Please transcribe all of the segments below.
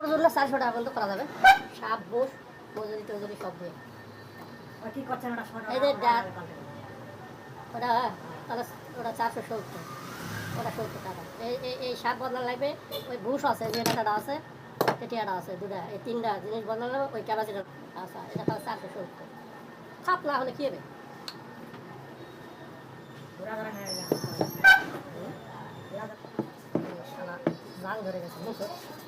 জন্য চারশো টাকা পর্যন্ত করা যাবে। সাপ বোস মজুরি টজুরি সব দিয়ে। কি করছেন ওটা এই যে ডাক। ওটা ওটা চারশো সত্তর। ওটা সত্তর টাকা। এই এই এই সাপ বদলান লাগবে। ওই বুশ আছে যে টাকাটা আছে টেটিয়াটা আছে দুটা। এই তিনটা জিনিস বদলান লাগবে ওই ক্যাপাসিটার আচ্ছা এটা তাহলে চারশো সত্তর। খাপ না হলে কি হবে? ধরে গেলাম।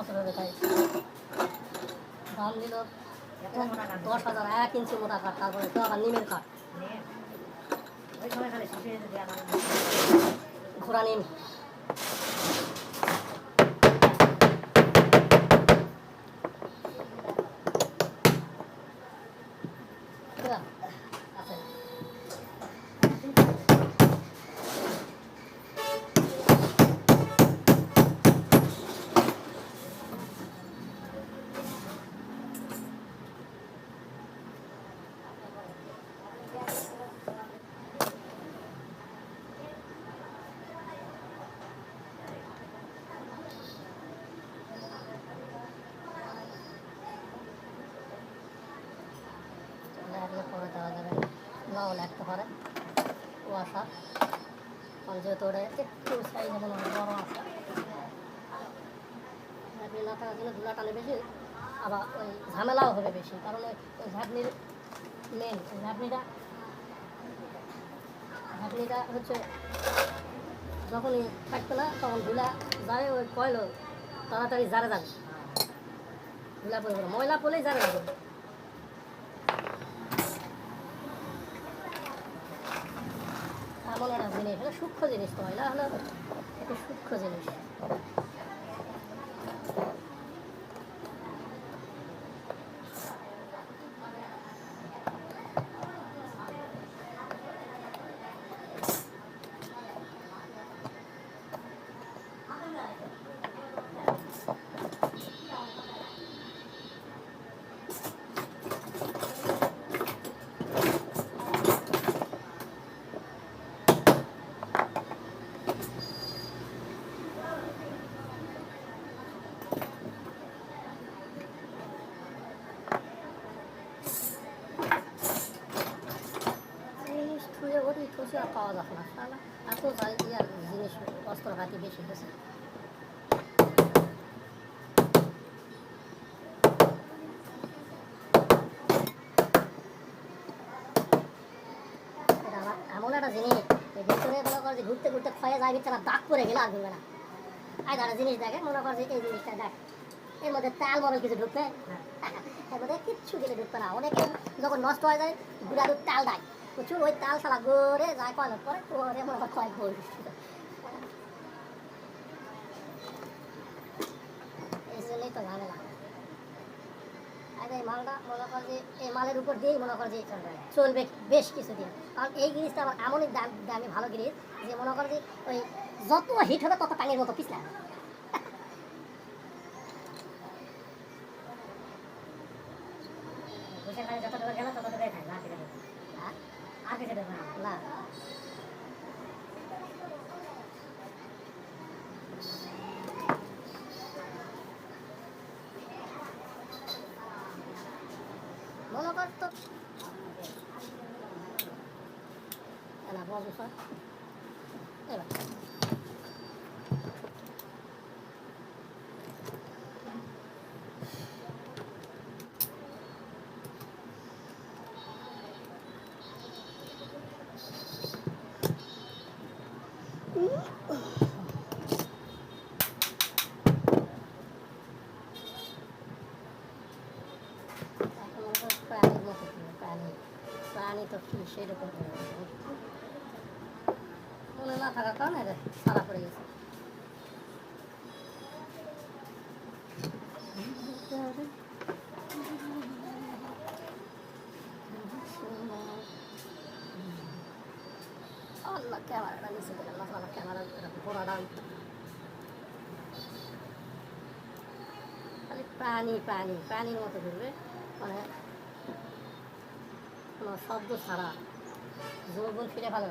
কয় বছর হবে তাই দাম নিল। দশ হাজার, এক ইঞ্চি মোটা কাঠ তারপরে তো আবার নিমের কাঠ ঘোড়া নিম বুঝলা? নাও লাগতে পারে কুয়াশা কারণ যেহেতু ওটা একটু সাইজ হবে না বড় আছে না থাকার জন্য ধুলা টানে বেশি আবার ওই ঝামেলাও হবে বেশি কারণ ওই ঝাঁপনির মেন ঝাঁপনিটা ঝাঁপনিটা হচ্ছে যখনই থাকবে না তখন ধুলা যায় ওই কয়লো তাড়াতাড়ি জারে যাবে ধুলা পড়ে ময়লা পড়লেই জারে যাবে এমন একটা জিনিস এটা সূক্ষ্ম জিনিস তো ময়লা হলো একটা সূক্ষ্ম জিনিস। পাওয়া যাবে না শালা এত যাই ইয়ার জিনিস অস্ত্রপাতি বেশি হয়েছে। এমন একটা জিনিস ভিতরে মনে কর যে ঘুরতে ঘুরতে ক্ষয়ে যায়, ভিতরে দাগ পরে গেলে আর ঘুরবে না। আই দাঁড়া, জিনিস দেখে মনে কর যে এই জিনিসটা দেখ। এর মধ্যে তেল মরল কিছু ঢুকবে। এর মধ্যে কিচ্ছু গেলে ঢুকবে না। অনেকে যখন নষ্ট হয়ে যায় গুড়ার তাল দেয়। প্রচুর ওই তাল সালা গড়ে যায় কয় লোক পরে ওরে মনে কর কয়েক বই এই তো ঝামেলা আর এই মালটা মনে কর যে এই মালের উপর দিয়েই মনে কর যে চলবে বেশ কিছুদিন কারণ এই জিনিসটা আমার এমনই দাম দামি ভালো জিনিস যে মনে কর যে ওই যত হিট হবে তত টাঙের মতো পিছলা যত দূর গেল তত দূরে থাকবে আর কিছু দেবে না। হ্যাঁ? আর কিছু দেবে না না কর তো না বলব স্যার এবার পানি তো কি সেরকম মনে না থাকার কারণে এটা সারা পড়ে গেছে আল্লাহ ক্যামেরাটা নিচে দিলাম না আমার ক্যামেরা ঘোরাটা খালি প্রাণী প্রাণী প্রাণীর মতো ঘুরবে মানে কোনো শব্দ ছাড়া। যৌবন ফিরে ভালো।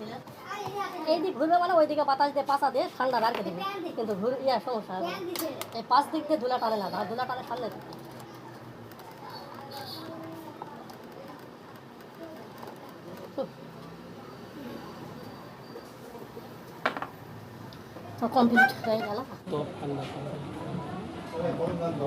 দিলে। এইদিক ঘুরবে মানে ওইদিকে বাতাস দিয়ে, পাশা দিয়ে ঠান্ডা রাখতে দিবে। কিন্তু ঘুর, ইয়া এই পাশ দিক দিয়ে ধুলা টানে না ধুলা টানে দিকে। কমপ্লিট হয়ে গেল। これ何だ